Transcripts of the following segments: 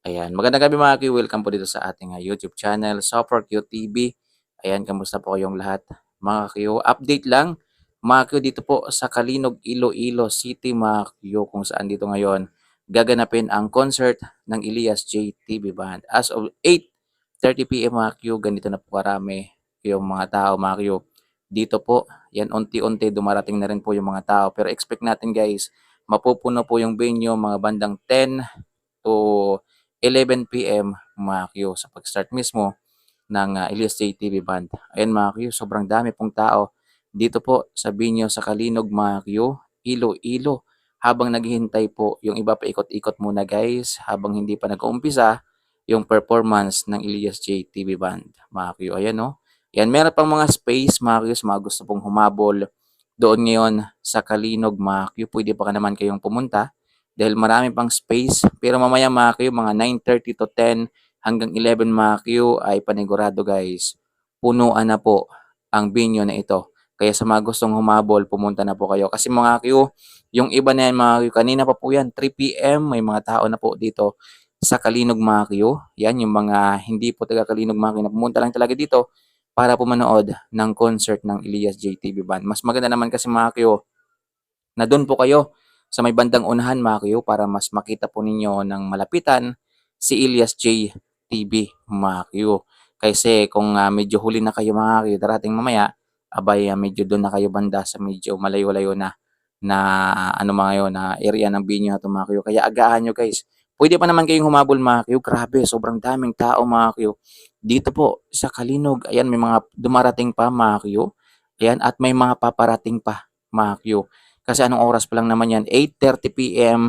Ayan, magandang gabi mga Q. Welcome po dito sa ating ah, YouTube channel, Super Q TV. Ayan, kamusta po kayong lahat? Mga Q, update lang. Mga Q, dito po sa Kalinog, Iloilo City, mga Q, kung saan dito ngayon gaganapin ang concert ng Elias J. TV Band. As of 8.30pm mga Q, ganito na po karami yung mga tao mga Q. Dito po, yan unti-unti dumarating na rin po yung mga tao. Pero expect natin guys, mapupuno po yung venue mga bandang 10 to 11 PM mga Q sa pag-start mismo ng uh, Elias J TV Band. Ayan mga Q, sobrang dami pong tao dito po sa Binyo sa Kalinog mga Q, Ilo-Ilo. Habang naghihintay po, yung iba pa ikot-ikot muna guys, habang hindi pa nag-uumpisa yung performance ng Elias J TV Band. Mga Q, ayan no. Yan, meron pang mga space mga Q, mga gusto pong humabol doon ngayon sa Kalinog mga Q. Pwede pa ka naman kayong pumunta dahil marami pang space. Pero mamaya mga Q, mga 9.30 to 10 hanggang 11 mga Q ay panigurado guys. Punuan na po ang binyo na ito. Kaya sa mga gustong humabol, pumunta na po kayo. Kasi mga Q, yung iba na yan mga Q, kanina pa po yan, 3 p.m. May mga tao na po dito sa Kalinog mga Q. Yan, yung mga hindi po taga Kalinog mga Q na pumunta lang talaga dito para po manood ng concert ng Elias JTV Band. Mas maganda naman kasi mga Q, na doon po kayo sa may bandang unahan Q para mas makita po ninyo ng malapitan si Elias J. TV Q. Kasi kung uh, medyo huli na kayo mga Q, darating mamaya, abay uh, medyo doon na kayo banda sa medyo malayo-layo na na ano mga yun, na area ng binyo mga Q. Kaya agahan nyo guys. Pwede pa naman kayong humabol Q. Grabe, sobrang daming tao mga Q. Dito po sa Kalinog, ayan may mga dumarating pa Q. Ayan, at may mga paparating pa Q. Kasi anong oras pa lang naman yan? 8.30 p.m.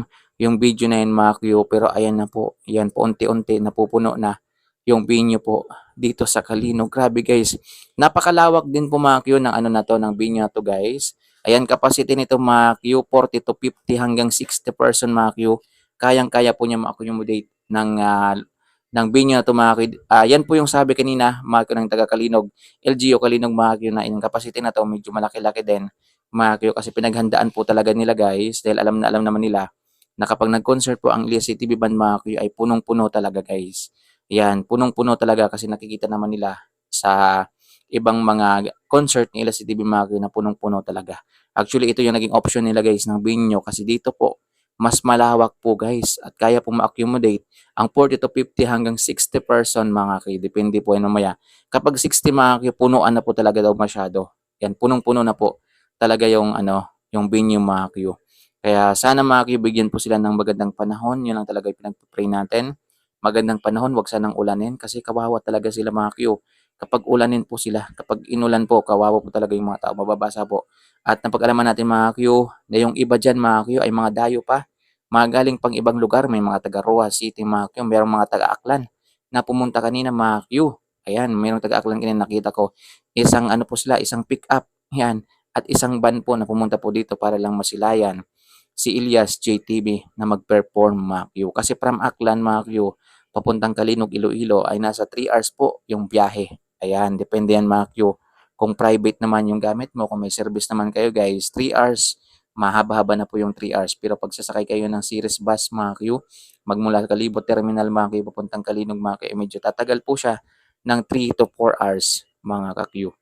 yung video na yun mga. Pero ayan na po. Yan po unti-unti napupuno na yung venue po dito sa Kalino. Grabe guys. Napakalawak din po mga ng ano na to, ng venue na to guys. Ayan, capacity nito mga Q, 40 to 50 hanggang 60 person mga. Kayang-kaya po niya ma-accommodate ng uh, ng venue na Q. Uh, yan po yung sabi kanina Q ng taga Kalinog. LGO Kalinog Q na yung capacity na to medyo malaki-laki din mga kasi pinaghandaan po talaga nila guys dahil alam na alam naman nila na kapag nag-concert po ang Elias TV Band mga ay punong-puno talaga guys. Yan, punong-puno talaga kasi nakikita naman nila sa ibang mga concert ni Elias TV mga na punong-puno talaga. Actually, ito yung naging option nila guys ng venue kasi dito po mas malawak po guys at kaya po ma-accommodate ang 40 to 50 hanggang 60 person mga kay. Depende po yan mamaya. Kapag 60 mga kay, punuan na po talaga daw masyado. Yan, punong-puno na po talaga yung ano, yung mga Q. Kaya sana mga Q, bigyan po sila ng magandang panahon. Yun lang talaga yung pinagpapray natin. Magandang panahon, wag sanang ulanin kasi kawawa talaga sila mga Q. Kapag ulanin po sila, kapag inulan po, kawawa po talaga yung mga tao, mababasa po. At napag-alaman natin mga Q, na yung iba dyan mga Q ay mga dayo pa. Mga galing pang ibang lugar, may mga taga Roa City mga Q, mayroong mga taga Aklan na pumunta kanina mga Q. Ayan, mayroong taga Aklan kanina nakita ko. Isang ano po sila, isang pick up. Yan, at isang ban po na pumunta po dito para lang masilayan si Ilyas JTV na mag-perform mga Q. Kasi from Aklan mga Q, papuntang Kalinog, Iloilo ay nasa 3 hours po yung biyahe. Ayan, depende yan mga Q. Kung private naman yung gamit mo, kung may service naman kayo guys, 3 hours, mahaba-haba na po yung 3 hours. Pero pag sasakay kayo ng series bus mga Q, magmula Kalibot Terminal mga Q, papuntang Kalinog mga Q, eh, medyo tatagal po siya ng 3 to 4 hours mga ka-Q.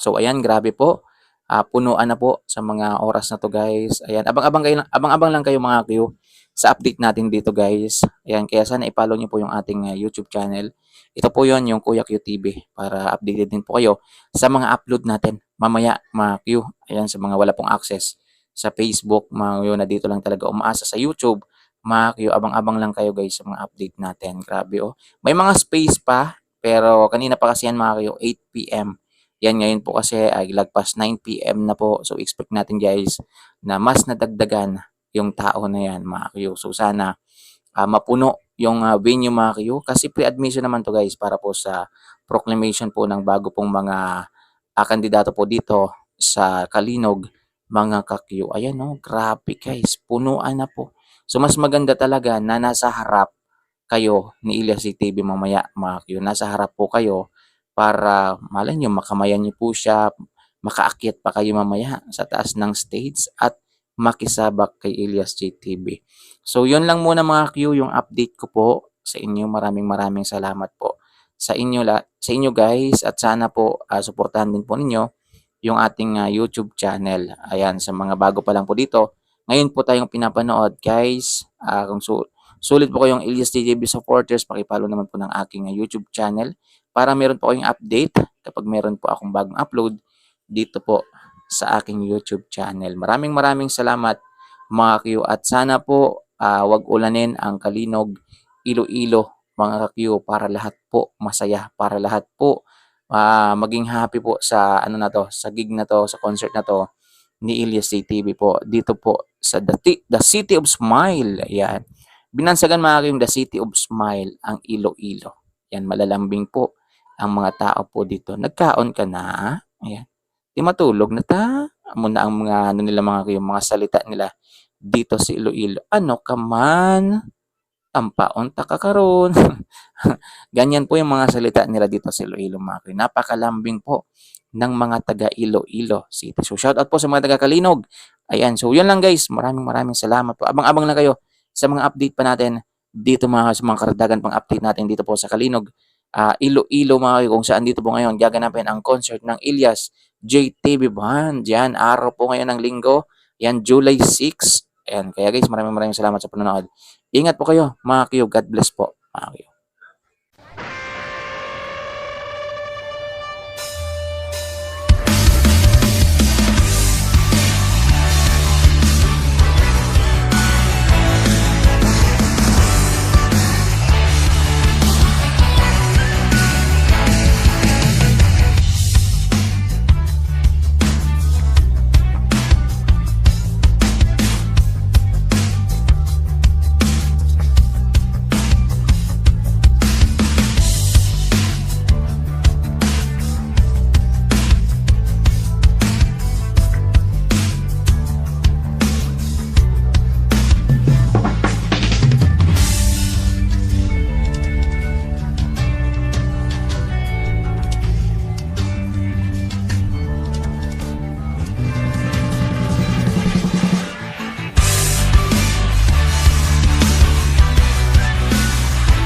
So ayan, grabe po uh, punuan na po sa mga oras na to guys. Ayan, abang-abang kayo abang-abang lang kayo mga Q sa update natin dito guys. Ayan, kaya sana i-follow niyo po yung ating uh, YouTube channel. Ito po 'yon yung Kuya Q TV para updated din po kayo sa mga upload natin mamaya mga Q. Ayan, sa mga wala pong access sa Facebook, mga yun na dito lang talaga umaasa sa YouTube. Mga Q, abang-abang lang kayo guys sa mga update natin. Grabe oh. May mga space pa, pero kanina pa kasi yan mga Q, 8 p.m. Yan ngayon po kasi ay lagpas 9pm na po. So expect natin guys na mas nadagdagan yung tao na yan mga Q. So sana uh, mapuno yung uh, venue mga Q. Kasi pre-admission naman to guys para po sa proclamation po ng bago pong mga uh, kandidato po dito sa Kalinog mga kakyo. Ayan no, grabe guys, punuan na po. So mas maganda talaga na nasa harap kayo ni Ilya TV mamaya mga Q. Nasa harap po kayo para malay nyo makamayan nyo po siya, makaakyat pa kayo mamaya sa taas ng stage at makisabak kay Elias JTV. So yun lang muna mga Q yung update ko po sa inyo. Maraming maraming salamat po sa inyo la sa inyo guys at sana po ah, suportahan din po ninyo yung ating ah, YouTube channel. Ayan sa mga bago pa lang po dito. Ngayon po tayong pinapanood guys. Ah, kung su sulit po kayong Elias JTV supporters, pakipalo naman po ng aking ah, YouTube channel para meron po kayong update kapag meron po akong bagong upload dito po sa aking YouTube channel. Maraming maraming salamat mga Q at sana po ah, wag ulanin ang Kalinog Iloilo mga Q para lahat po masaya, para lahat po ah, maging happy po sa ano na to, sa gig na to, sa concert na to ni Ilyas TV po dito po sa the, the City of Smile. Ayan. Binansagan mga kayong the City of Smile ang Iloilo. Yan, malalambing po ang mga tao po dito. Nagkaon ka na? Ayan. Di matulog na ta? Amo na ang mga ano nila mga kayong mga salita nila dito sa Iloilo. Ano ka man? Tampaon ta ka karon. Ganyan po yung mga salita nila dito sa Iloilo mga kayong. Napakalambing po ng mga taga Iloilo City. So shout out po sa mga taga Kalinog. Ayan, so yun lang guys. Maraming maraming salamat po. Abang-abang na kayo sa mga update pa natin dito mga sa mga karagdagan pang update natin dito po sa Kalinog. Ah, Iloilo mga kung saan dito po ngayon gaganapin ang concert ng Ilyas JTV Band. Yan, araw po ngayon ng linggo. Yan, July 6. Ayan, kaya guys, maraming maraming salamat sa panonood. Ingat po kayo, mga kayo. God bless po, mga kayo.